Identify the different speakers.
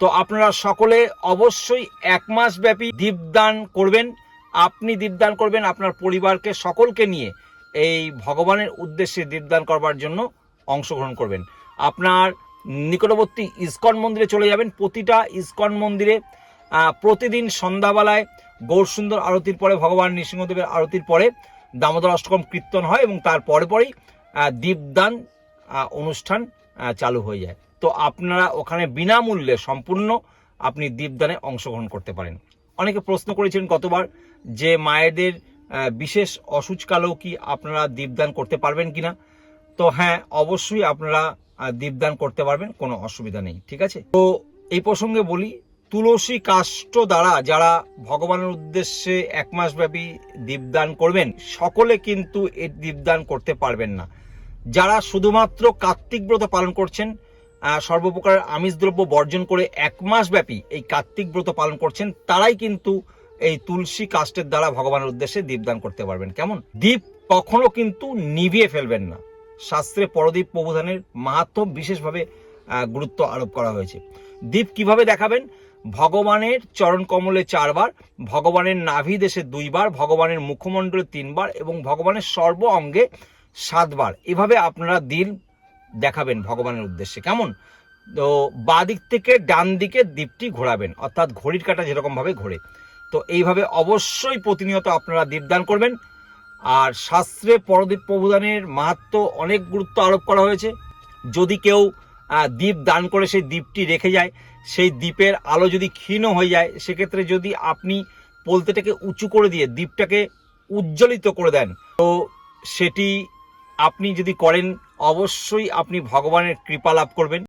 Speaker 1: তো আপনারা সকলে অবশ্যই এক মাস ব্যাপী দীপদান করবেন। আপনি দীপদান করবেন আপনার পরিবারকে, সকলকে নিয়ে এই ভগবানের উদ্দেশ্যে দীপদান করবার জন্য অংশগ্রহণ করবেন। আপনার নিকটবর্তী ইস্কন মন্দিরে চলে যাবেন। প্রতিটা ইস্কন মন্দিরে প্রতিদিন সন্ধ্যাবেলায় গৌরসুন্দর আরতির পরে, ভগবান নৃসিংহদেবের আরতির পরে দামোদর অষ্টকম কীর্তন হয় এবং তার পরে পরেই দীপদান অনুষ্ঠান চালু হয়ে যায়। তো আপনারা ওখানে বিনামূল্যে সম্পূর্ণ আপনি দীপদানে অংশগ্রহণ করতে পারেন। অনেকে প্রশ্ন করেছেন কতবার যে মায়েদের বিশেষ অসুচকালেও কি আপনারা দীপদান করতে পারবেন কিনা? তো হ্যাঁ অবশ্যই আপনারা দীপদান করতে পারবেন, কোনো অসুবিধা নেই, ঠিক আছে? তো এই প্রসঙ্গে বলি, তুলসী কাষ্ট দ্বারা যারা ভগবানের উদ্দেশ্যে এক মাস ব্যাপী দীপদান করবেন, সকলে কিন্তু এই দীপদান করতে পারবেন না। যারা শুধুমাত্র কার্তিক ব্রত পালন করছেন সর্বপ্রকার আমিষ দ্রব্য বর্জন করে এক মাস ব্যাপী এই কার্তিক ব্রত পালন করছেন, তারাই কিন্তু এই তুলসী কাষ্টের দ্বারা ভগবানের উদ্দেশ্যে দীপদান করতে পারবেন। কেমন? দীপ কখনো কিন্তু নিভিয়ে ফেলবেন না। শাস্ত্রে পরদীপ প্রবোধানের মাহাত্ম বিশেষভাবে গুরুত্ব আরোপ করা হয়েছে। দীপ কীভাবে দেখাবেন? ভগবানের চরণ কমলে চারবার, ভগবানের নাভি দেশে দুইবার, ভগবানের মুখমণ্ডলে তিনবার এবং ভগবানের সর্ব অঙ্গে সাতবার। এভাবে আপনারা দিন দেখাবেন ভগবানের উদ্দেশ্যে। কেমন? তো বাঁ দিক থেকে ডান দিকে দ্বীপটি ঘোরাবেন, অর্থাৎ ঘড়ির কাঁটা যেরকমভাবে ঘোরে। তো এইভাবে অবশ্যই প্রতিনিয়ত আপনারা দীপদান করবেন। আর শাস্ত্রে পরদীপ প্রভুদানের মাহাত্ম অনেক গুরুত্ব আরোপ করা হয়েছে। যদি কেউ দ্বীপ দান করে সেই দ্বীপটি রেখে যায়, সেই দ্বীপের আলো যদি ক্ষীণ হয়ে যায়, সেক্ষেত্রে যদি আপনি পোলতেটাকে উঁচু করে দিয়ে দ্বীপটাকে উজ্জ্বলিত করে দেন, তো সেটি আপনি যদি করেন অবশ্যই আপনি ভগবানের কৃপা লাভ করবেন।